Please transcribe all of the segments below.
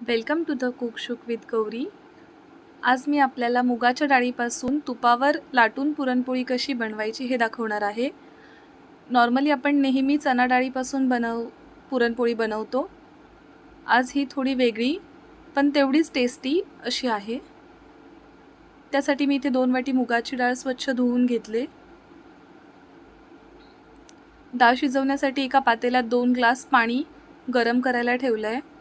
Welcome to the cook shook with Gauri आज मी आपल्याला मुगाच्या डाळीपासून तुपावर लाटून पुरणपोळी कशी बनवायची हे दाखवणार आहे. नॉर्मली आपण नेहमी चणा डाळीपासून बनव पुरणपोळी बनवतो. आज ही थोडी वेगळी पण तेवढीच टेस्टी अशी आहे. त्यासाठी मी इथे दोन वाटी मुगाची डाळ स्वच्छ धुवून घेतले. डाळ शिजवण्यासाठी एका पातेल्यात दोन ग्लास पाणी गरम करायला ठेवलं आहे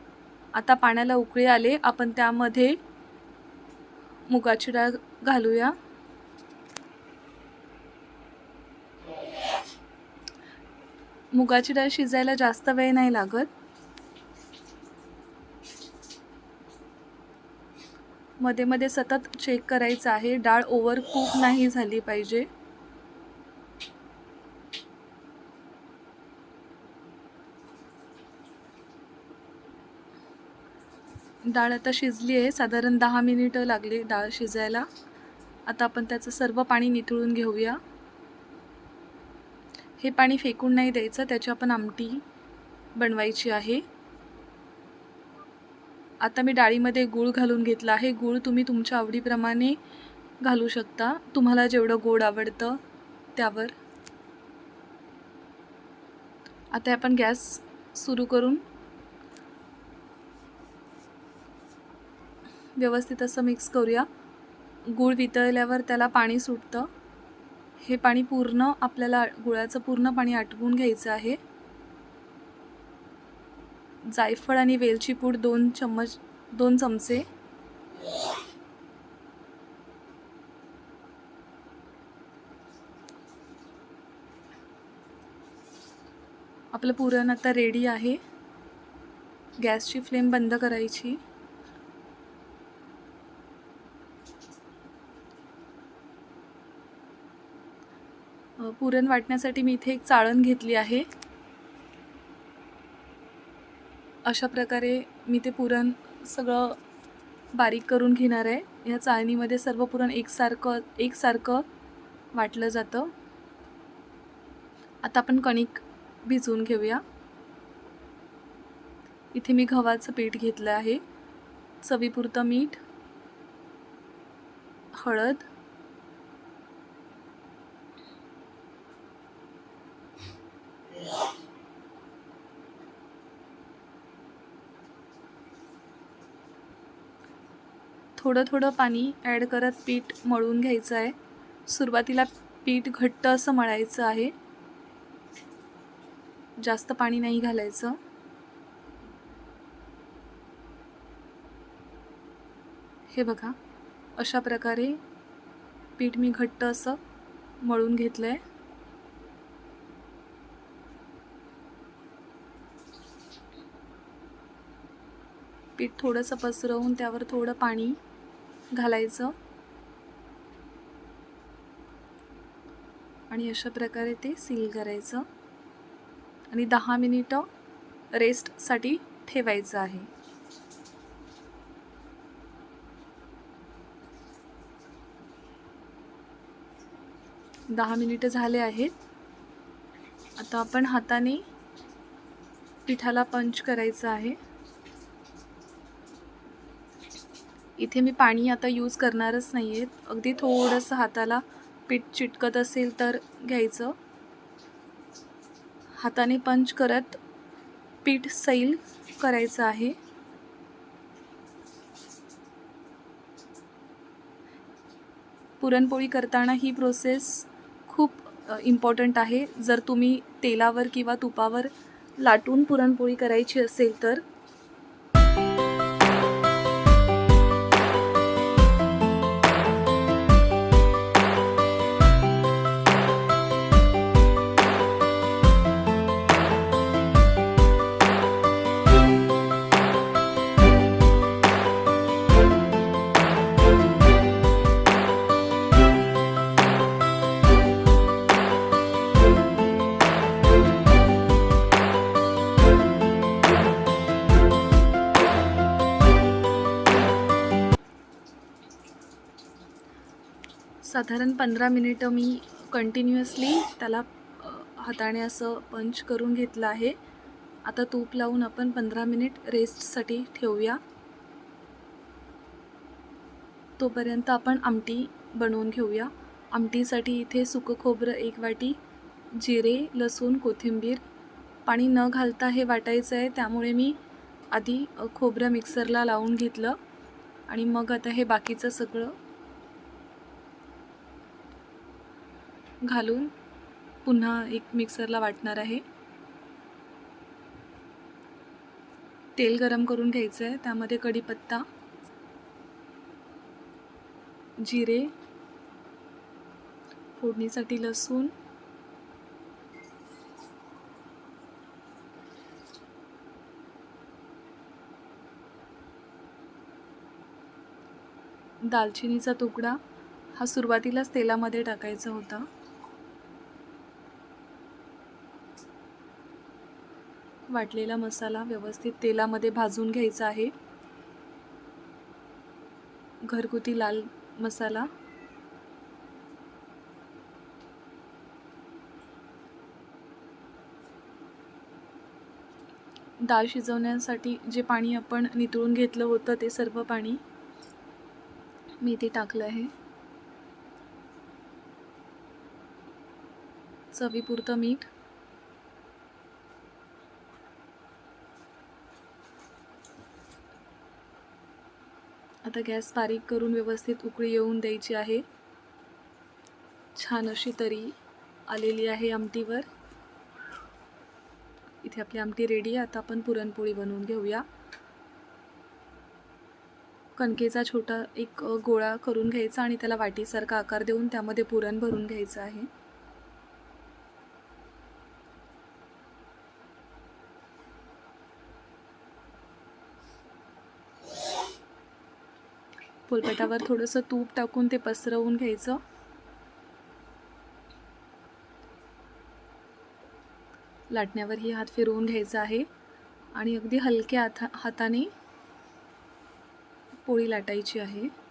आता पाण्याला उकळी आले. आपण त्यामध्ये मुगाची डाळ घालूया. मुगाची डाळ शिजायला जास्त वेळ नाही लागत. मध्ये मध्ये सतत चेक करायचं आहे. डाळ ओव्हर कुक नाही झाली पाहिजे. डाळ आता शिजली आहे. साधारण दहा मिनिटं लागली डाळ शिजायला. आता आपण त्याचं सर्व पाणी निथळून घेऊया. हे पाणी फेकून नाही द्यायचं त्याची आपण आमटी बनवायची आहे. आता मी डाळीमध्ये गूळ घालून घेतला आहे. गूळ तुम्ही तुमच्या आवडीप्रमाणे घालू शकता. तुम्हाला जेवढं गोड आवडतं त्यावर. आता आपण गॅस सुरू करून व्यवस्थित असं मिक्स करूया. गूळ वितळल्यावर त्याला पाणी सुटतं. हे पाणी पूर्ण आपल्याला गुळाचं पूर्ण पाणी आटवून घ्यायचं आहे. जायफळ आणि वेलची पूड दोन चम्मच दोन चमचे. आपलं पुरण आता रेडी आहे. गॅसची फ्लेम बंद करायची. पुरण वाटण्यासाठी मी इथे एक चाळण घेतली आहे. अशा प्रकारे मी ते पुरण सगळं बारीक करून घेणार आहे. या चाळणीमध्ये सर्व पुरण एकसारखं एकसारखं वाटलं जातं. आता आपण कणिक भिजवून घेऊया. इथे मी गव्हाचं पीठ घेतलं आहे. चवीपुरतं मीठ हळद थोडं थोडं पाणी ॲड करत पीठ मळून घ्यायचं आहे. सुरुवातीला पीठ घट्ट असं मळायचं आहे. जास्त पाणी नाही घालायचं. हे बघा अशा प्रकारे पीठ मी घट्ट असं मळून घेतलं आहे पीठ थोडंसं पसरवून त्यावर थोडं पाणी घालायचं. आणि अशा प्रकारे ते सील करायचं. आणि दहा मिनिटं रेस्टसाठी ठेवायचं आहे. दहा मिनिटं झाले आहेत. आता आपण हाताने पिठाला पंच करायचं आहे. इथे मी पाणी आता यूज करणारच नाही आहेत अगदी थोडंसं हाताला पीठ चिटकत असेल तर घ्यायचं. हाताने पंच करत पीठ सैल करायचं आहे. पुरणपोळी करताना ही प्रोसेस खूप इम्पॉर्टंट आहे. जर तुम्ही तेलावर किंवा तुपावर लाटून पुरणपोळी करायची असेल तर साधारण पंधरा मिनिटं मी कंटिन्युअसली त्याला हाताने असं पंच करून घेतलं आहे. आता तूप लावून आपण पंधरा मिनिट रेस्टसाठी ठेवूया. तोपर्यंत आपण आमटी बनवून घेऊया. आमटीसाठी इथे सुकं खोबरं एक वाटी जिरे लसूण कोथिंबीर पाणी न घालता हे वाटायचं आहे. त्यामुळे मी आधी खोबरं मिक्सरला लावून घेतलं. आणि मग आता हे बाकीचं सगळं घालून पुन्हा एक मिक्सरला वाटणार आहे. तेल गरम करून घ्यायचं आहे त्यामध्ये कढीपत्ता जिरे फोडणीसाठी लसूण दालचिनीचा तुकडा. हा सुरुवातीलाच तेलामध्ये टाकायचा होता. वाटलेला मसाला व्यवस्थित तेलामध्ये भाजून घ्यायचा आहे. घरगुती लाल मसाला. डाळ शिजवण्यासाठी जे पाणी आपण नितळून घेतलं होतं ते सर्व पाणी मी ते टाकलं आहे. चवीपुरतं मीठ. आता गॅस बारीक करून व्यवस्थित उकळी येऊन द्यायची आहे. छान अशी तरी आलेली आहे आमटीवर. इथे आपली आमटी रेडी आहे. आता आपण पुरणपोळी बनवून घेऊया. कणकेचा छोटा एक गोळा करून घ्यायचा आणि त्याला वाटीसारखा आकार देऊन त्यामध्ये पुरण भरून घ्यायचं आहे. पोलपटावर थोडंसं तूप टाकून ते पसरवून घ्यायचं. लाटण्यावरही हात फिरवून घ्यायचा आहे. आणि अगदी हलक्या हाता हाताने पोळी लाटायची आहे.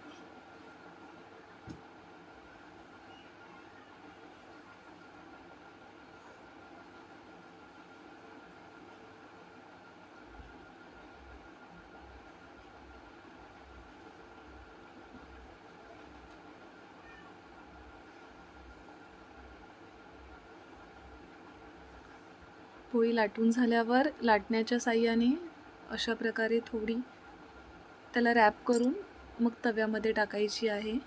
पोळी लाटून झाल्यावर लाटण्याच्या साह्याने अशा प्रकारे थोडी त्याला रॅप करून मग तव्यामध्ये टाकायची आहे.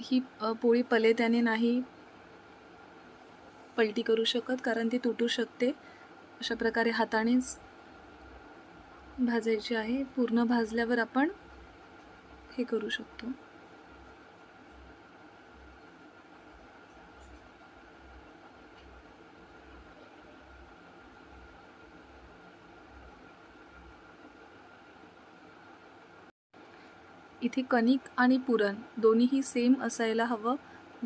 ही पोळी पलेत्याने नाही पलटी करू शकत कारण ती तुटू शकते. अशा प्रकारे हातानेच भाजायची आहे. पूर्ण भाजल्यावर आपण हे करू शकतो. इथे कणिक आणि पुरण दोन्हीही सेम असायला हवं.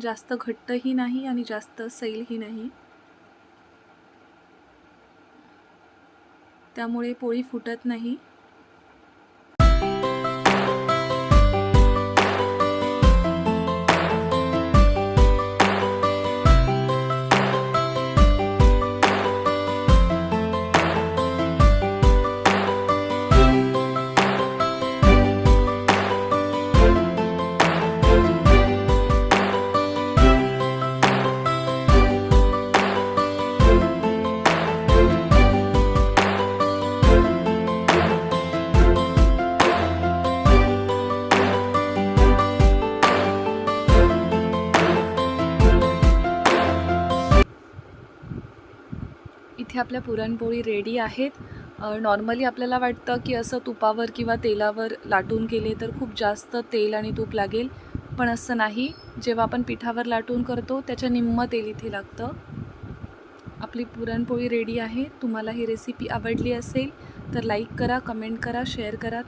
जास्त घट्टही नाही आणि जास्त सैलही नाही. त्यामुळे पोळी फुटत नाही. आपल्या पुरणपोळी रेडी आहेत. नॉर्मली आपल्याला वाटतं की असं तुपावर किंवा तेलावर लाटून केले तर खूप जास्त तेल आणि तूप लागेल. पण असं नाही. जेव्हा आपण पिठावर लाटून करतो त्याच्या निम्म तेल इथे लागतं. आपली पुरणपोळी रेडी आहे. तुम्हाला ही रेसिपी आवडली असेल तर लाईक करा कमेंट करा शेअर करा.